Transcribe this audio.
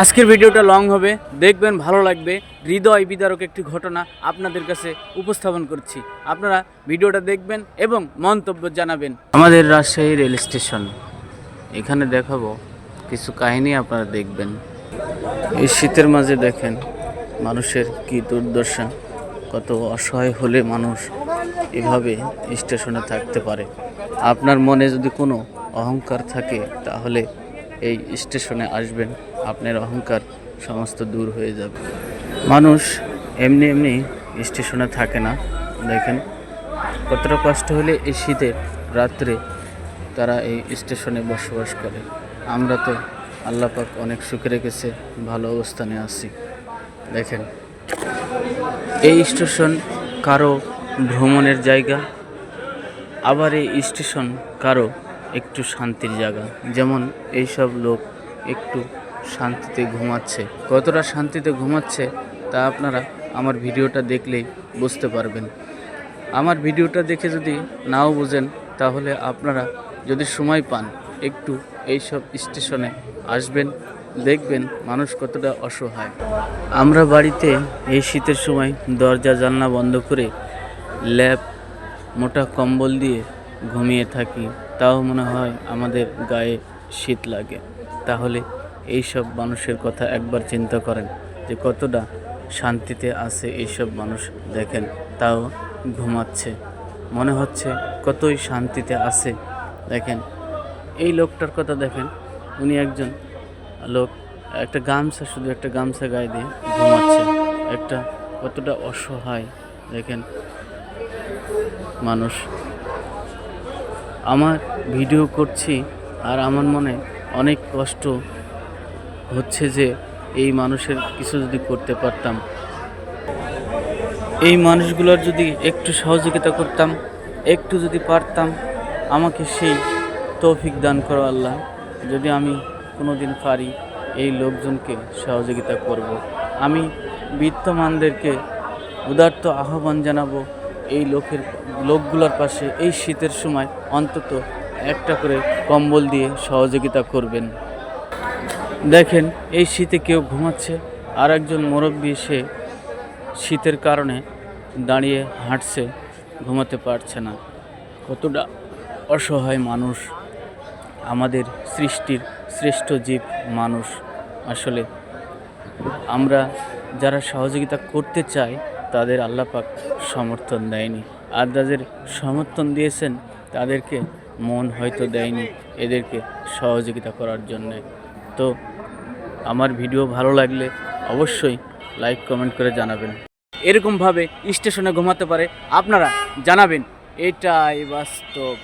আজকের ভিডিওটা লং হবে। দেখবেন ভালো লাগবে। হৃদয় বিদারক একটি ঘটনা আপনাদের কাছে উপস্থাপন করছি। আপনারা ভিডিওটা দেখবেন এবং মন্তব্য জানাবেন। আমাদের রাজশাহী রেল স্টেশন। এখানে দেখাবো কিছু কাহিনী আপনারা দেখবেন। এই শীতের মাঝে দেখেন মানুষের কি দুর্দশা। কত অসহায় হলে মানুষ এভাবে স্টেশনে থাকতে পারে। আপনার মনে যদি কোনো অহংকার থাকে, তাহলে এই স্টেশনে আসবেন। আপনার অহংকার সমস্ত দূর হয়ে যাবে। মানুষ এমনি এমনি স্টেশনে থাকে না, দেখেন। কতটা কষ্ট হলে এই শীতে রাত্রে তারা এই স্টেশনে বসবাস করে। আমরা তো আল্লাহ পাক অনেক সুখে রেখেছে, ভালো অবস্থানে আছি। দেখেন, এই স্টেশন কারও ভ্রমণের জায়গা, আবার এই স্টেশন কারও একটু শান্তির জায়গা। যেমন এইসব লোক একটু শান্তিতে ঘুমাচ্ছে। কতটা শান্তিতে ঘুমাচ্ছে তা আপনারা আমার ভিডিওটা দেখলেই বুঝতে পারবেন। আমার ভিডিওটা দেখে যদি নাও বুঝেন, তাহলে আপনারা যদি সময় পান, একটু এইসব স্টেশনে আসবেন, দেখবেন মানুষ কতটা অসহায়। আমরা বাড়িতে এই শীতের সময় দরজা, জানলা বন্ধ করে ল্যাপ, মোটা কম্বল দিয়ে ঘুমিয়ে থাকি। তাও মনে হয় আমাদের গায়ে শীত লাগে। তাহলে এইসব মানুষের কথা একবার চিন্তা করেন যে কতটা শান্তিতে আছে এইসব মানুষ। দেখেন, তাও ঘুমাচ্ছে। মনে হচ্ছে কতই শান্তিতে আছে। দেখেন, এই লোকটার কথা দেখেন, উনি একজন লোক, একটা গামছা, শুধু একটা গামছা গায়ে দিয়ে ঘুমাচ্ছে। একটা কতটা অসহায়, দেখেন, মানুষ। আমার ভিডিও করছি আর আমার মনে অনেক কষ্ট হচ্ছে যে এই মানুষের কিছু যদি করতে পারতাম, এই মানুষগুলোর যদি একটু সহযোগিতা করতাম, একটু যদি পারতাম, আমাকে সেই তৌফিক দান করো আল্লাহ, যদি আমি কোনো দিন পারি এই লোকজনকে সহযোগিতা করব। আমি বিত্তমানদেরকে উদার্ত আহ্বান জানাব, এই লোকের, লোকগুলোর পাশে এই শীতের সময় অন্তত একটা করে কম্বল দিয়ে সহযোগিতা করবেন দেখেন, এই শীতে কেউ ঘুমাচ্ছে আর একজন মুরব্বী সে শীতের কারণে দাঁড়িয়ে হাঁটছে, ঘুমাতে পারছে না। কতটা অসহায় মানুষ, আমাদের সৃষ্টির শ্রেষ্ঠ জীব মানুষ। আসলে আমরা যারা সহযোগিতা করতে চাই, তাদের আল্লাপাক সমর্থন দেয়নি। আর যাদের সমর্থন দিয়েছেন, তাদেরকে মন হয়তো দেয়নি এদেরকে সহযোগিতা করার জন্যে। তো আমার ভিডিও ভালো লাগলে অবশ্যই লাইক, কমেন্ট করে জানাবেন। এরকমভাবে স্টেশনে ঘুমাতে পারে আপনারা জানাবেন। এটাই বাস্তব।